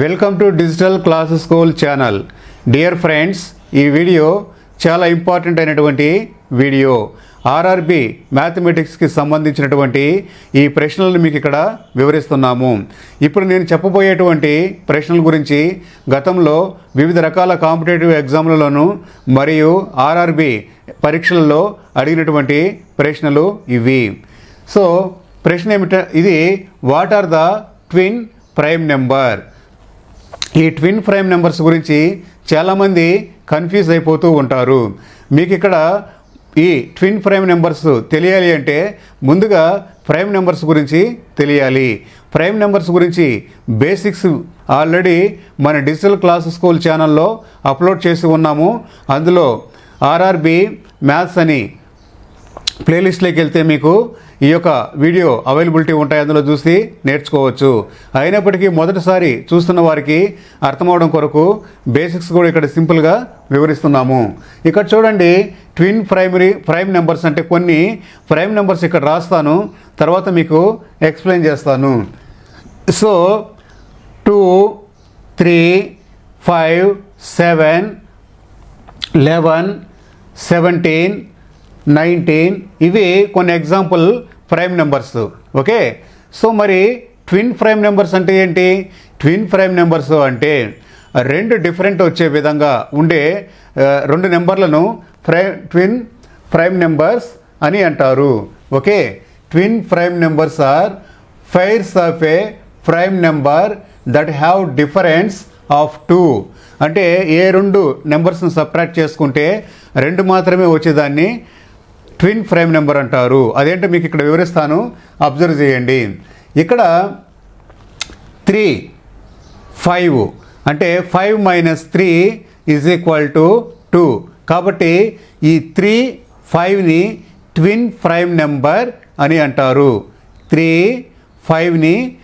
Welcome to digital class school channel dear friends ఈ video చాలా important అయినటువంటి video RRB మ్యాథమెటిక్స్కి సంబంధించినటువంటి ఈ ప్రశ్నలను మీకు ఇక్కడ వివరిస్తున్నాము. ఇప్పుడు నేను చెప్పబోయేటువంటి ప్రశ్నల గురించి గతంలో వివిధ రకాల కాంపిటేటివ్ ఎగ్జామ్లలోనూ మరియు ఆర్ఆర్బి పరీక్షలలో అడిగినటువంటి ప్రశ్నలు ఇవి. సో ప్రశ్న ఏమిట ఇది what are the twin prime number ఈ ట్విన్ ప్రైమ్ నెంబర్స్ గురించి చాలామంది కన్ఫ్యూజ్ అయిపోతూ ఉంటారు. మీకు ఇక్కడ ఈ ట్విన్ ప్రైమ్ నెంబర్స్ తెలియాలి అంటే ముందుగా ప్రైమ్ నెంబర్స్ గురించి తెలియాలి. ప్రైమ్ నెంబర్స్ గురించి బేసిక్స్ ఆల్రెడీ మన డిజిటల్ క్లాస్ స్కూల్ ఛానల్లో అప్లోడ్ చేసి ఉన్నాము. అందులో ఆర్ఆర్బి మ్యాథ్స్ అని ప్లేలిస్ట్లోకి వెళ్తే మీకు ఈ యొక్క వీడియో అవైలబిలిటీ ఉంటాయి అందులో చూసి నేర్చుకోవచ్చు. అయినప్పటికీ మొదటిసారి చూస్తున్న వారికి అర్థమవడం కొరకు బేసిక్స్ కూడా ఇక్కడ సింపుల్గా వివరిస్తున్నాము. ఇక్కడ చూడండి ట్విన్ ప్రైమరీ ప్రైమ్ నెంబర్స్ అంటే కొన్ని. ప్రైమ్ నెంబర్స్ ఇక్కడ రాస్తాను తర్వాత మీకు ఎక్స్ప్లెయిన్ చేస్తాను. So two three five seven eleven seventeen nineteen ఇవి కొన్ని example prime numbers okay so మరి ట్విన్ ప్రైమ్ నెంబర్స్ అంటే ఏంటి? ట్విన్ ప్రైమ్ నెంబర్స్ అంటే రెండు డిఫరెంట్ వచ్చే విధంగా ఉండే రెండు నెంబర్లను ప్రై ట్విన్ ప్రైమ్ నెంబర్స్ అని అంటారు. Okay twin prime numbers are pairs of a prime number that have difference of two అంటే ఏ రెండు నెంబర్స్ని సపరేట్ చేసుకుంటే రెండు మాత్రమే వచ్చేదాన్ని ట్విన్ ఫ్రేమ్ నెంబర్ అంటారు. అదేంటో మీకు ఇక్కడ వివరిస్తాను. అబ్జర్వ్ చేయండి. ఇక్కడ త్రీ ఫైవ్. అంటే five minus three is equal to two. కాబట్టి ఈ త్రీ ఫైవ్ని ట్విన్ ప్రైమ్ నెంబర్ అని అంటారు. త్రీ ఫైవ్ని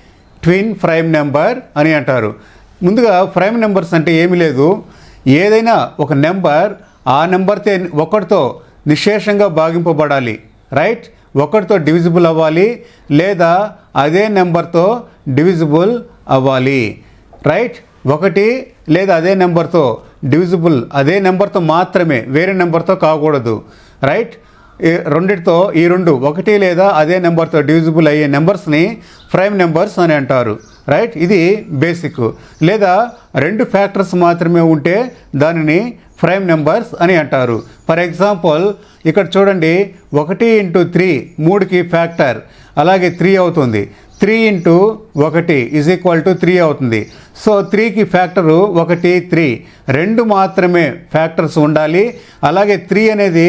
ట్విన్ ప్రైమ్ నెంబర్ అని అంటారు. ముందుగా ప్రైమ్ నెంబర్స్ అంటే ఏమీ లేదు. ఏదైనా ఒక నెంబర్ ఆ నెంబర్తో ఒకటితో నిశేషంగా భాగింపబడాలి. రైట్? ఒకటితో డివిజిబుల్ అవ్వాలి లేదా అదే నెంబర్తో డివిజిబుల్ అవ్వాలి. రైట్? ఒకటి లేదా అదే నెంబర్తో డివిజిబుల్ అదే నెంబర్తో మాత్రమే వేరే నెంబర్తో కాకూడదు. రైట్? రెండిటితో ఈ రెండు ఒకటి లేదా అదే నెంబర్తో డివిజిబుల్ అయ్యే నెంబర్స్ని ప్రైమ్ నెంబర్స్ అని అంటారు. రైట్? ఇది బేసిక్. లేదా రెండు ఫ్యాక్టర్స్ మాత్రమే ఉంటే దానిని ప్రైమ్ నెంబర్స్ అని అంటారు. ఫర్ ఎగ్జాంపుల్ ఇక్కడ చూడండి ఒకటి ఇంటూ త్రీ మూడుకి ఫ్యాక్టర్ అలాగే త్రీ అవుతుంది. త్రీ ఇంటూ ఒకటి ఈజ్ ఈక్వల్ టు త్రీ అవుతుంది. సో త్రీకి ఫ్యాక్టరు ఒకటి త్రీ రెండు మాత్రమే ఫ్యాక్టర్స్ ఉండాలి. అలాగే త్రీ అనేది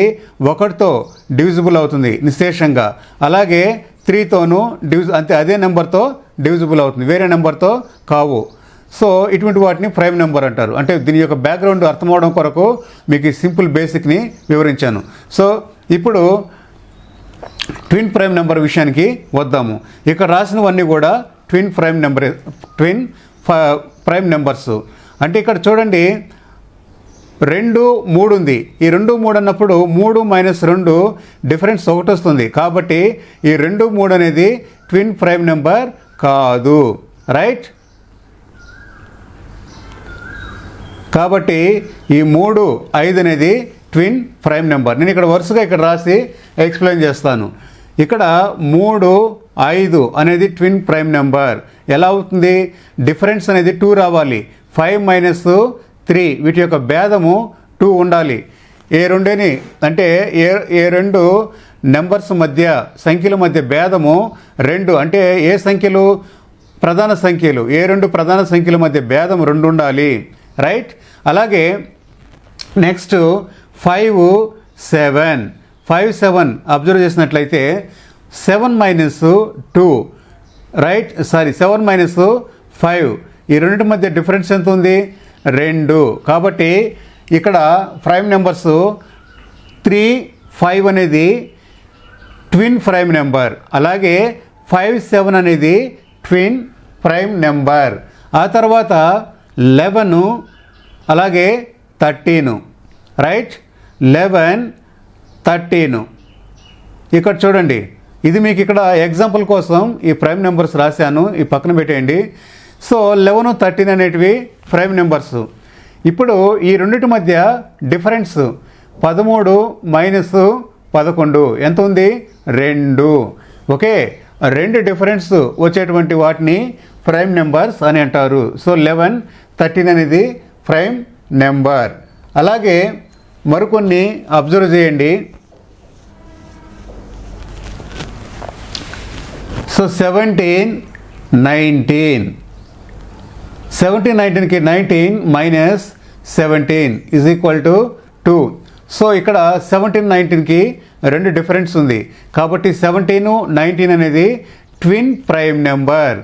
ఒకటితో డివిజిబుల్ అవుతుంది నిశేషంగా. అలాగే త్రీతోనూ డివిజ్ అంతే అదే నెంబర్తో డివిజిబుల్ అవుతుంది. వేరే నెంబర్తో కావు. సో ఇటువంటి వాటిని ప్రైమ్ నెంబర్ అంటారు. అంటే దీని యొక్క బ్యాక్గ్రౌండ్ అర్థమవడం కొరకు మీకు ఈ సింపుల్ బేసిక్ని వివరించాను. సో ఇప్పుడు ట్విన్ ప్రైమ్ నెంబర్ విషయానికి వద్దాము. ఇక్కడ రాసినవన్నీ కూడా ట్విన్ ప్రైమ్ నెంబర్ ట్విన్ ఫ- ప్రైమ్ నెంబర్స్. అంటే ఇక్కడ చూడండి రెండు మూడు ఉంది. ఈ రెండు మూడు అన్నప్పుడు మూడు మైనస్ రెండు డిఫరెన్స్ ఒకటి వస్తుంది. కాబట్టి ఈ రెండు మూడు అనేది ట్విన్ ప్రైమ్ నెంబర్ కాదు. రైట్? కాబట్టి ఈ మూడు ఐదు అనేది ట్విన్ ప్రైమ్ నెంబర్. నేను ఇక్కడ వరుసగా ఇక్కడ రాసి ఎక్స్ప్లెయిన్ చేస్తాను. ఇక్కడ మూడు ఐదు అనేది ట్విన్ ప్రైమ్ నెంబర్. ఎలా అవుతుంది? డిఫరెన్స్ అనేది టూ రావాలి. ఫైవ్ మైనస్ త్రీ వీటి యొక్క భేదము టూ ఉండాలి. ఏ రెండేని? అంటే ఏ ఏ రెండు నెంబర్స్ మధ్య సంఖ్యల మధ్య భేదము రెండు. అంటే ఏ సంఖ్యలు? ప్రధాన సంఖ్యలు. ఏ రెండు ప్రధాన సంఖ్యల మధ్య భేదం రెండు ఉండాలి. రైట్? అలాగే next five seven. Five seven observe చేసినట్లయితే seven minus two. Right? Sorry seven minus five. ఈ రెండింటి మధ్య డిఫరెన్స్ ఎంత ఉంది? రెండు. కాబట్టి ఇక్కడ ప్రైమ్ నెంబర్స్ త్రీ ఫైవ్ అనేది ట్విన్ ప్రైమ్ నెంబర్. అలాగే ఫైవ్ సెవెన్ అనేది ట్విన్ ప్రైమ్ నెంబర్. ఆ తర్వాత లెవెను అలాగే థర్టీను రైట్? Eleven thirteen. ఇక్కడ చూడండి ఇది మీకు ఇక్కడ ఎగ్జాంపుల్ కోసం ఈ ప్రైమ్ నెంబర్స్ రాశాను ఈ పక్కన పెట్టేయండి. సో లెవెన్ థర్టీన్ అనేటివి ప్రైమ్ నెంబర్స్. ఇప్పుడు ఈ రెండింటి మధ్య డిఫరెన్స్ పదమూడు మైనస్ పదకొండు. ఎంత ఉంది? రెండు. ఓకే రెండు డిఫరెన్స్ వచ్చేటువంటి వాటిని ప్రైమ్ నెంబర్స్ అని అంటారు. సో లెవెన్ థర్టీన్ అనేది ప్రైమ్ నెంబర్. అలాగే మరికొన్ని అబ్జర్వ్ చేయండి. So seventeen nineteen. Seventeen నైన్టీన్కి nineteen minus seventeen is equal to two so ఇక్కడ సెవెంటీన్ నైన్టీన్కి రెండు డిఫరెన్స్ ఉంది. కాబట్టి సెవెంటీను నైన్టీన్ అనేది twin prime number.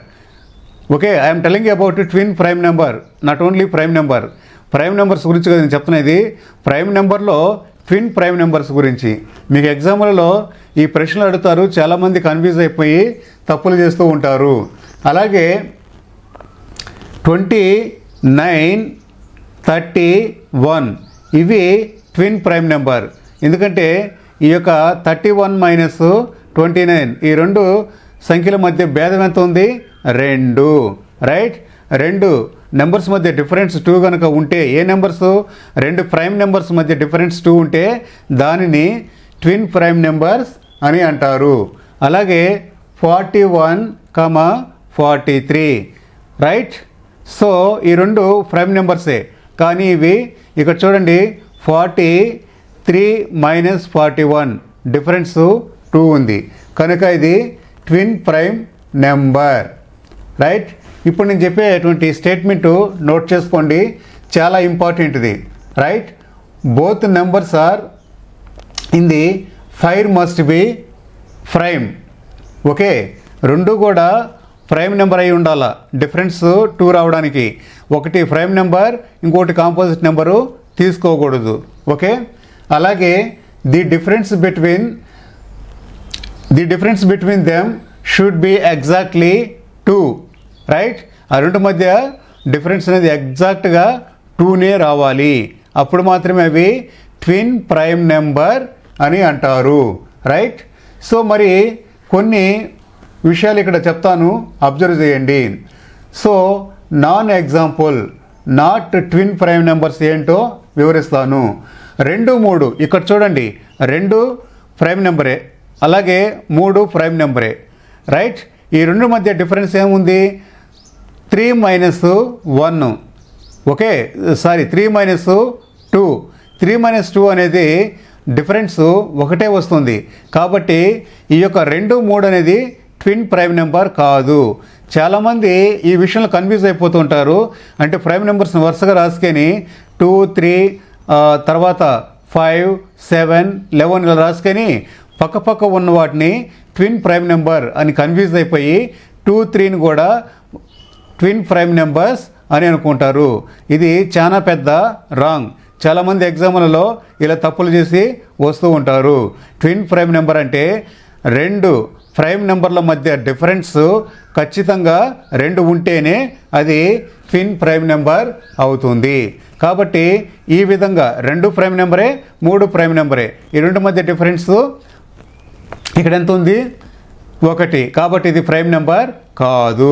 Okay I'm telling about twin prime number not only prime number prime numbers గురించి నేను చెప్తున్నది. Prime నెంబర్లో ట్విన్ ప్రైమ్ నెంబర్స్ గురించి. మీకు ఎగ్జామ్లలో ఈ ప్రశ్నలు అడుగుతారు చాలామంది కన్ఫ్యూజ్ అయిపోయి తప్పులు చేస్తూ ఉంటారు. అలాగే ట్వంటీ నైన్ థర్టీ వన్ ఇవి ట్విన్ ప్రైమ్ నెంబర్ ఎందుకంటే ఈ యొక్క thirty one minus twenty nine ఈ రెండు సంఖ్యల మధ్య భేదం ఎంత ఉంది? రెండు. రైట్ రెండు. నెంబర్స్ మధ్య డిఫరెన్స్ టూ కనుక ఉంటే ఏ నెంబర్స్ రెండు ప్రైమ్ నెంబర్స్ మధ్య డిఫరెన్స్ టూ ఉంటే దానిని ట్విన్ ప్రైమ్ నెంబర్స్ అని అంటారు. అలాగే forty one comma forty three right so ఈ రెండు ప్రైమ్ నెంబర్సే కానీ ఇవి ఇక్కడ చూడండి forty three minus forty one difference two ఉంది. కనుక ఇది ట్విన్ ప్రైమ్ నెంబర్ రైట్ ఇప్పుడు నేను చెప్పేటువంటి స్టేట్మెంటు నోట్ చేసుకోండి. చాలా ఇంపార్టెంట్ ఇది. Right both numbers are in the pair must be prime okay రెండు కూడా ప్రైమ్ నెంబర్ అయి ఉండాల? డిఫరెన్స్ టూ రావడానికి. ఒకటి ప్రైమ్ నెంబర్ ఇంకోటి కాంపోజిట్ నెంబరు తీసుకోకూడదు. ఓకే అలాగే the difference between the difference between them should be exactly two right ఆ రెండు మధ్య డిఫరెన్స్ అనేది ఎగ్జాక్ట్గా టూనే రావాలి. అప్పుడు మాత్రమే అవి ట్విన్ ప్రైమ్ నెంబర్ అని అంటారు. రైట్ సో మరి కొన్ని విషయాలు ఇక్కడ చెప్తాను. అబ్జర్వ్ చేయండి. So non example not twin prime numbers ఏంటో వివరిస్తాను. రెండు మూడు. ఇక్కడ చూడండి. రెండు ప్రైమ్ నెంబరే అలాగే మూడు ప్రైమ్ నెంబరే రైట్ ఈ రెండు మధ్య డిఫరెన్స్ ఏముంది? Three minus one. Okay sorry three minus two. Three minus two అనేది డిఫరెన్స్ ఒకటే వస్తుంది. కాబట్టి ఈ యొక్క రెండు మూడు అనేది ట్విన్ ప్రైమ్ నెంబర్ కాదు. చాలామంది ఈ విషయంలో కన్ఫ్యూజ్ అయిపోతుంటారు. అంటే ప్రైమ్ నెంబర్స్ని వరుసగా రాసుకొని టూ త్రీ తర్వాత ఫైవ్ సెవెన్ లెవెన్ ఇలా రాసుకొని పక్క పక్క ఉన్న వాటిని ట్విన్ ప్రైమ్ నెంబర్ అని కన్ఫ్యూజ్ అయిపోయి టూ త్రీని కూడా ట్విన్ ప్రైమ్ నెంబర్స్ అని అనుకుంటారు. ఇది చాలా పెద్ద రాంగ్ చాలామంది ఎగ్జామ్లలో ఇలా తప్పులు చేసి వస్తూ ఉంటారు. ట్విన్ ప్రైమ్ నెంబర్ అంటే రెండు ప్రైమ్ నెంబర్ల మధ్య డిఫరెన్స్ ఖచ్చితంగా రెండు ఉంటేనే అది ట్విన్ ప్రైమ్ నెంబర్ అవుతుంది. కాబట్టి ఈ విధంగా రెండు ప్రైమ్ నెంబరే మూడు ప్రైమ్ నెంబరే ఈ రెండు మధ్య డిఫరెన్స్ ఇక్కడ ఎంత ఉంది? ఒకటి. కాబట్టి ఇది ప్రైమ్ నెంబర్ కాదు.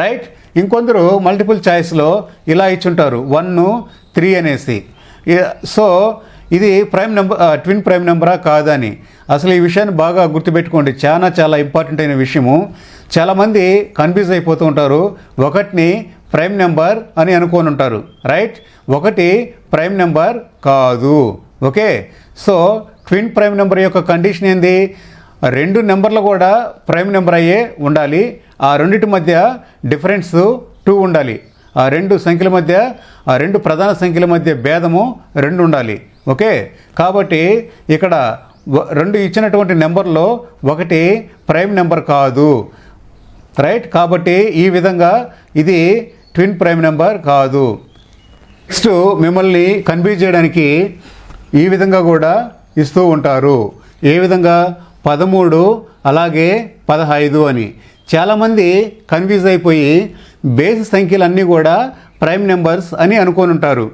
రైట్ ఇంకొందరు మల్టిపుల్ చాయిస్లో ఇలా ఇచ్చుంటారు. వన్ త్రీ అనేసి. సో ఇది ప్రైమ్ నెంబర్ ట్విన్ ప్రైమ్ నెంబరా కాదని. అసలు ఈ విషయాన్ని బాగా గుర్తుపెట్టుకోండి. చాలా చాలా ఇంపార్టెంట్ అయిన విషయము. చాలామంది కన్ఫ్యూజ్ అయిపోతూ ఉంటారు. ఒకటిని ప్రైమ్ నెంబర్ అని అనుకొని ఉంటారు. రైట్ ఒకటి ప్రైమ్ నెంబర్ కాదు. Okay so twin prime number యొక్క కండిషన్ ఏంది? రెండు నెంబర్లు కూడా ప్రైమ్ నెంబర్ అయ్యే ఉండాలి. ఆ రెండింటి మధ్య డిఫరెన్స్ టూ ఉండాలి. ఆ రెండు సంఖ్యల మధ్య ఆ రెండు ప్రధాన సంఖ్యల మధ్య భేదము రెండు ఉండాలి. ఓకే? కాబట్టి ఇక్కడ రెండు ఇచ్చినటువంటి నెంబర్లో ఒకటి ప్రైమ్ నెంబర్ కాదు. రైట్? కాబట్టి ఈ విధంగా ఇది ట్విన్ ప్రైమ్ నెంబర్ కాదు. నెక్స్ట్ మిమ్మల్ని కన్ఫ్యూజ్ చేయడానికి ఈ విధంగా కూడా ఇస్తూ ఉంటారు. ఏ విధంగా? పదమూడు అలాగే పదహైదు అని. చాలామంది కన్ఫ్యూజ్ అయిపోయి బేసి సంఖ్యలన్నీ కూడా ప్రైమ్ నెంబర్స్ అని అనుకొని ఉంటారు